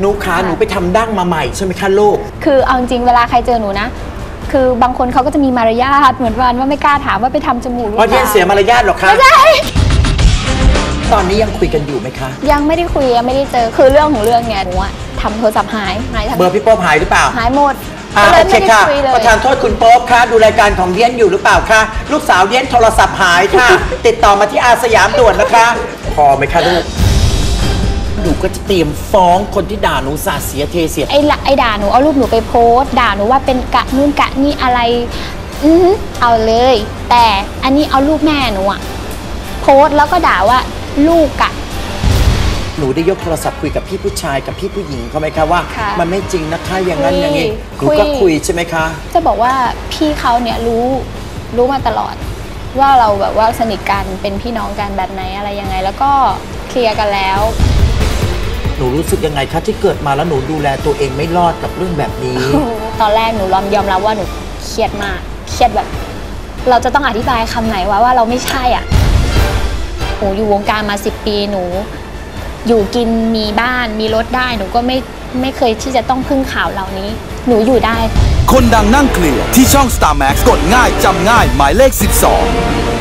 หนูขาหนูไปทำดั้งมาใหม่ใช่ไหมคะลูก คือเอาจริงๆเวลาใครเจอหนูนะ คือบางคนเขาก็จะมีมารยาทเหมือนวันว่าไม่กล้าถามว่าไปทำจมูกหรือเพราะเปที่ล่า เสียมารยาทหรอคะไม่ใช่ ตอนนี้ยังคุยกันอยู่ไหมคะ ยังไม่ได้คุยยังไม่ได้เจอคือเรื่องของเรื่องเนี่ยหนูอะทำโทรศัพท์หายหายเบอร์พี่โป๊ปหายหรือเปล่าหายหมดอ่าก็เลโอยเคไม่ได้ค่ะ คุยเลย ประธานโทษคุณโป๊ปคะดูรายการของเดียนอยู่หรือเปล่าคะลูกสาวเดียนโทรศัพท์หายค่ะ ติดต่อมาที่อาสยามด่วนนะคะ พอไหมคะลูก หนูก็จะเตรียมฟ้องคนที่ด่าหนูสาดเสียเทเสีย ไอ้ละไอ้ด่าหนูเอารูปหนูไปโพสต์ด่าหนูว่าเป็นกะนู่นกะนี่อะไร อือหือเอาเลย แต่อันนี้เอารูปแม่หนูอะโพสต์แล้วก็ด่าว่าลูกกะหนูได้ยกโทรศัพท์คุยกับพี่ผู้ชายกับพี่ผู้หญิงเขาไหมคะว่า ค่ะ มันไม่จริงนะคะอย่างนั้นคุยอย่างนี้หนูคุยก็คุยใช่ไหมคะ จะบอกว่าพี่เขาเนี่ยรู้รู้มาตลอด ว่าเราแบบว่าสนิทกันเป็นพี่น้องกันแบบไหนอะไรยังไง แล้วก็เคลียร์กันแล้ว หนูรู้สึกยังไงคะที่เกิดมาแล้วหนูดูแลตัวเองไม่รอดกับเรื่องแบบนี้ ตอนแรกหนูยอมยอมรับว่าหนูเครียดมากเครียดแบบ เราจะต้องอธิบายคำไหนวะว่าเราไม่ใช่อะหนูอยู่วงการมาสิปีหนู อยู่กินมีบ้านมีรถได้หนูก็ไม่ไม่เคยที่จะต้องพึ่งข่าวเหล่านี้ หนูอยู่ได้ คนดังนั่งเคลียร์ที่ช่อง Star Max กดง่ายจำง่ายหมายเลข 12